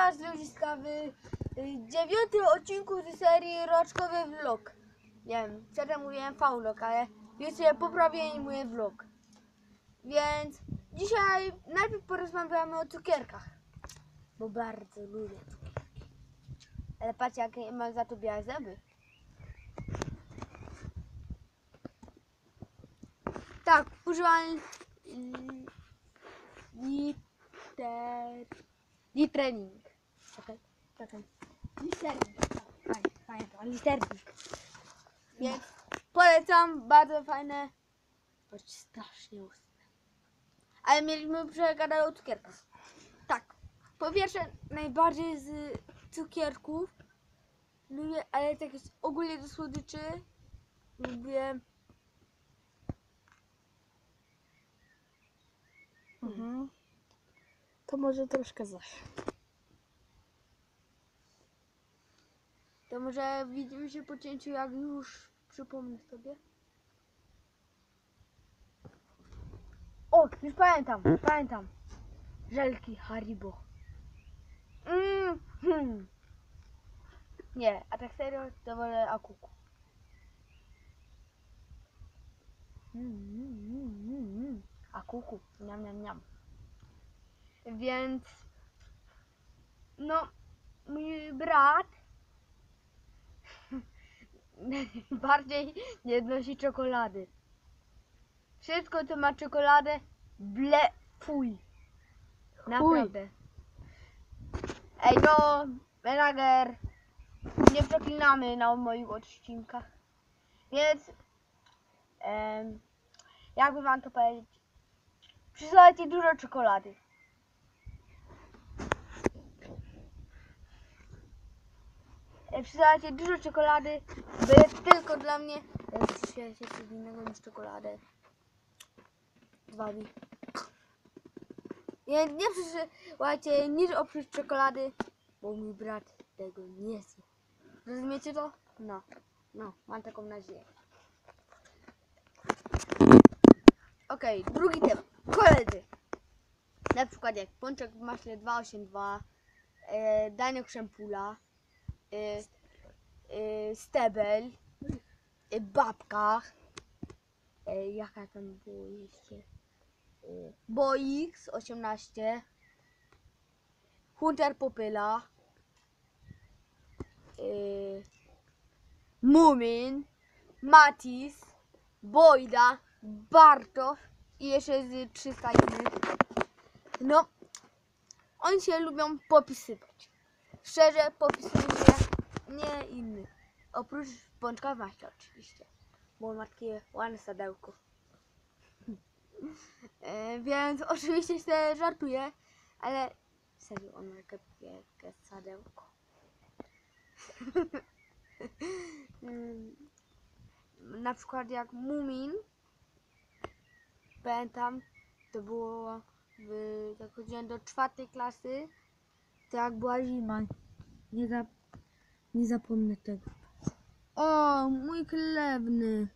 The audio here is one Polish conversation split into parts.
was ludziska w y, dziewiątym odcinku z serii Roczkowy Vlog. Nie wiem, przedtem mówiłem vlog, ale już sobie poprawię i mówię vlog. Więc dzisiaj najpierw porozmawiamy o cukierkach, bo bardzo lubię cukierki. Ale patrzcie, jakie mam za to białe zęby. Tak, używam liter... Litrening. Czekaj, czekaj. Liternik. Fajnie, fajnie to, liternik. Więc polecam, bardzo fajne. Choć strasznie ustne. Ale mieliśmy przegadać o cukierkach. Tak. Po pierwsze, najbardziej z cukierków lubię, ale tak jest ogólnie do słodyczy. Lubię Mhm. To może troszkę zaś. To może widzimy się po cięciu, jak już przypomnę sobie. O, już pamiętam, pamiętam. Żelki Haribo. Mm, hmm. Nie, a tak serio to wolę akuku. Mm, mm, mm, mm, mm. Akuku, niam, niam, niam. Więc, no, mój brat bardziej nie znosi czekolady. Wszystko, co ma czekoladę, ble, fuj. Naprawdę. Ej, no, menager, nie przeklinamy na moich odcinkach. Więc, em, jakby wam to powiedzieć, przysłajcie dużo czekolady. Przysłajcie dużo czekolady, bo jest tylko dla mnie. Jest się coś innego niż czekoladę. Wami. Nie, nie przysyłajcie nic oprócz czekolady, bo mój brat tego nie zje. Rozumiecie to? No, no, mam taką nadzieję. Okej, drugi temat. Koledzy. Na przykład jak pączek w maśle 282, e, Daniel Krzempula, e, e, Stebel, e, Babka, e, jaka tam było jeszcze, Boix 18, Hunter Popyla, Mumin, Matis, Bojda, Bartosz. I jeszcze z 300 innych. No, oni się lubią popisywać. Szczerze popisują się nie innych. Oprócz pączka w maśle oczywiście. Bo takie ładne sadełko. E, więc oczywiście się żartuję, ale serio on ma takie sadełko. Mm, Na przykład jak Mumin pamiętam, to było w, jak chodziłem do czwartej klasy, to jak była zima. Nie, zap, nie zapomnę tego. O, mój chlebny.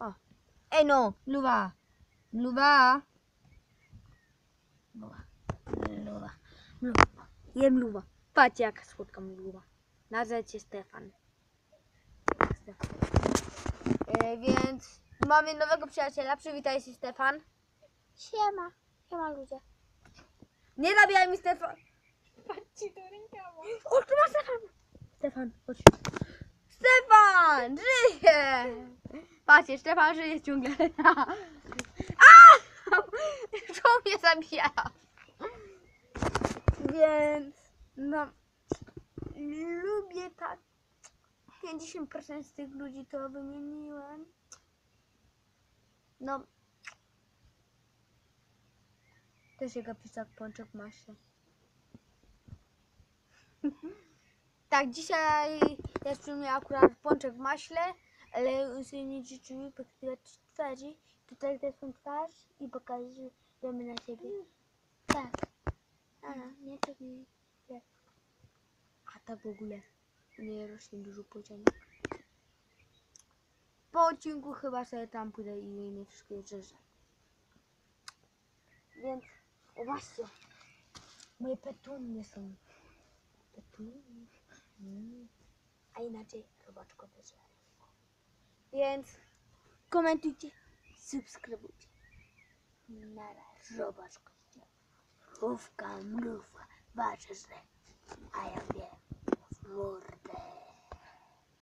O. Ej no, luwa. Luwa. Luwa. Luwa. Luwa. Jem luwa. Patrzcie jaka słodka luwa. Nazwę cię Stefan. Stefan. E, więc mamy nowego przyjaciela. Przywitaj się Stefan. Siema. Siema ludzie. Nie zabijaj mi Stefan. Patrzcie do rękawa. O, tu masz Stefan. Stefan, chodź. Stefan, żyje. Patrzcie, Stefan żyje ciągle. A! Co mnie zabija? Więc, no, lubię tak. 50% z tych ludzi to wymieniłem. No, też jego pisak pączek maśle. Tak, dzisiaj przy mnie akurat pączek w maśle, ale nie życzymy pokazywać twarzy. Tutaj też są twarz i pokażemy na siebie. Tak. A, nie to nie. nie. A tak w ogóle nie rośnie dużo pociągów. Po odcinku chyba sobie tam pójdę i nie wszystkie rzeczy. Więc o właśnie, moje petunie są A inaczej robaczkowe żel. Więc komentujcie, subskrybujcie. Na razie. Robaczko. Mrówka, mrówka, wasze źle. A ja wiem, mordę.